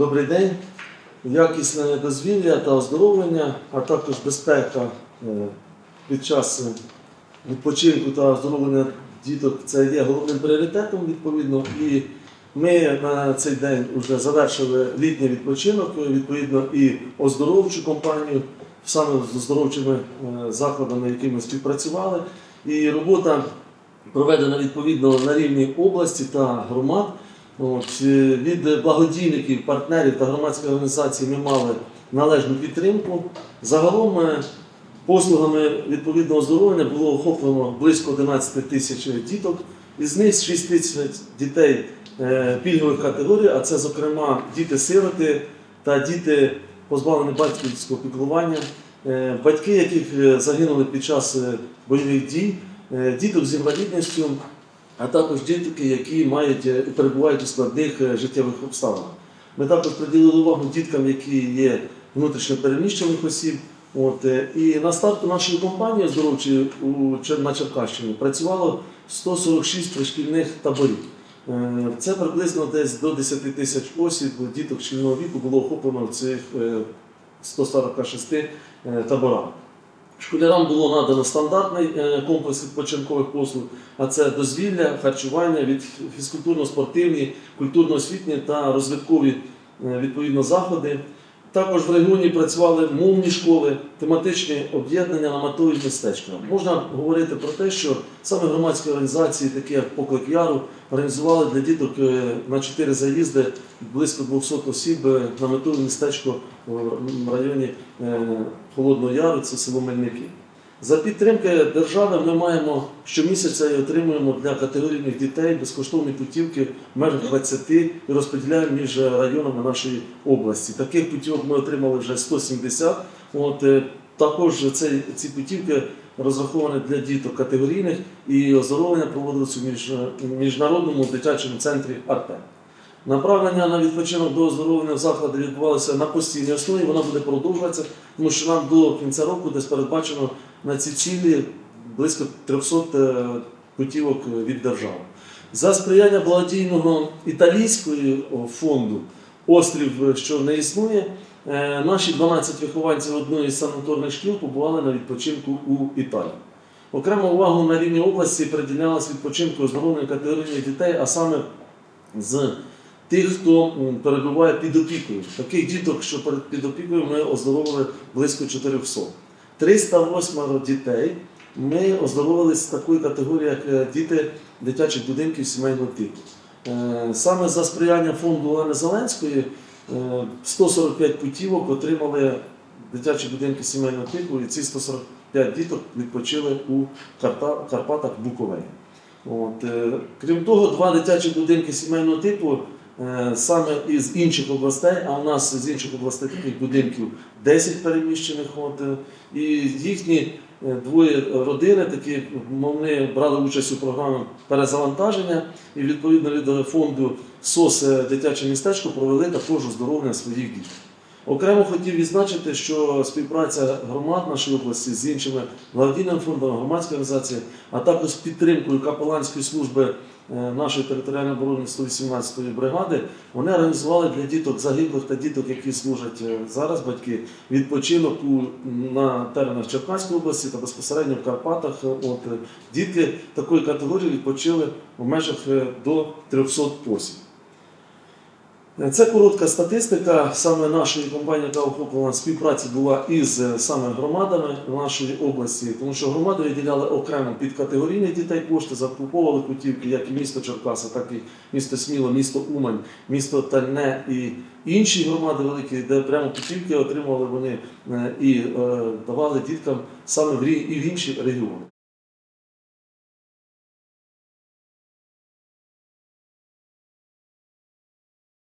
Добрий день. Якісне дозвілля та оздоровлення, а також безпека е, під час е, відпочинку та оздоровлення діток це є головним пріоритетом відповідно. І ми на цей день вже завершили літній відпочинок, е, відповідно, і оздоровчу компанію саме з оздоровчими закладами, якими співпрацювали. І робота проведена відповідно на рівні області та громад. От, від благодійників, партнерів та громадських організацій ми мали належну підтримку. Загалом е, послугами відповідного оздоровлення було охоплено близько 11 тисяч діток. Із них 6 тисяч дітей е, пільгових категорій, а це, зокрема, діти-сироти та діти, позбавлені батьківського піклування, е, батьки, яких загинули під час бойових дій, діток з інвалідністю, а також дітки, які мають е, перебувають у складних е, життєвих обставинах. Ми також приділили увагу діткам, які є внутрішньо переміщених осіб. От, е, і на старту нашої компанії Чер- на Черкащині працювало 146 пришкільних таборів. Це приблизно десь до 10 тисяч осіб, діток шкільного віку було охоплено в цих е, 146 е, таборах. Школярам було надано стандартний е, комплекс відпочинкових послуг, а це дозвілля, харчування, від фізкультурно-спортивні, культурно-освітні та розвиткові е, відповідно заходи. Також в регіоні працювали мовні школи, тематичні об'єднання на матові містечка. Можна говорити про те, що саме громадські організації, такі як Поклик Яру, організували для діток е, на чотири заїзди близько 200 осіб е, на метове містечко в районі е, Холодного Яру, це село Мельники. За підтримки держави ми маємо щомісяця і отримуємо для категорійних дітей безкоштовні путівки в межах 20 і розподіляємо між районами нашої області. Таких путівок ми отримали вже 170. От, е, також ці, ці путівки розраховані для діток категорійних і оздоровлення проводилося в міжнародному дитячому центрі Артем. Направлення на відпочинок до оздоровлення в заклади відбувалося на постійній основі, вона буде продовжуватися, тому що нам до кінця року десь передбачено на ці цілі близько 300 е, путівок від держави. За сприяння благодійного італійського фонду Острів, що не існує, е, наші 12 вихованців одної з санаторних шкіл побували на відпочинку у Італії. Окрему увагу на рівні області приділялась відпочинку оздоровлення категорійних дітей, а саме з тих, хто перебуває під опікою. Таких діток, що під опікою, ми оздоровили близько 400. 308 дітей ми оздоровили з такої категорії, як е, діти дитячих будинків сімейного типу. Е, Саме за сприяння фонду Олени Зеленської е, 145 путівок отримали дитячі будинки сімейного типу, і ці 145 діток відпочили у Карпатах е, крім того, два дитячі будинки сімейного типу е, саме із інших областей, а у нас з інших областей таких будинків 10 переміщених. От, е, і їхні е, двоє родини такі вони брали участь у програмі перезавантаження і відповідно від фонду СОС е, дитяче містечко провели також оздоровлення своїх дітей. Окремо хотів відзначити, що співпраця громад нашої області з іншими благодійними фондами, громадської організації, а також підтримкою капеланської служби е, нашої територіальної оборони 118-ї бригади, вони організували для діток загиблих та діток, які служать е, зараз батьки, відпочинок у, на теренах Черкаської області та безпосередньо в Карпатах. От е, дітки такої категорії відпочили в межах до 300 осіб. Це коротка статистика саме нашої компанії, яка охоплена співпраці була із е, саме громадами нашої області, тому що громади виділяли окремо під категорійних дітей кошти, закуповували путівки, як і місто Черкаса, так і місто Сміло, місто Умань, місто Тальне і інші громади великі, де прямо путівки отримували вони е, і е, давали діткам саме в рі- і в інші регіони.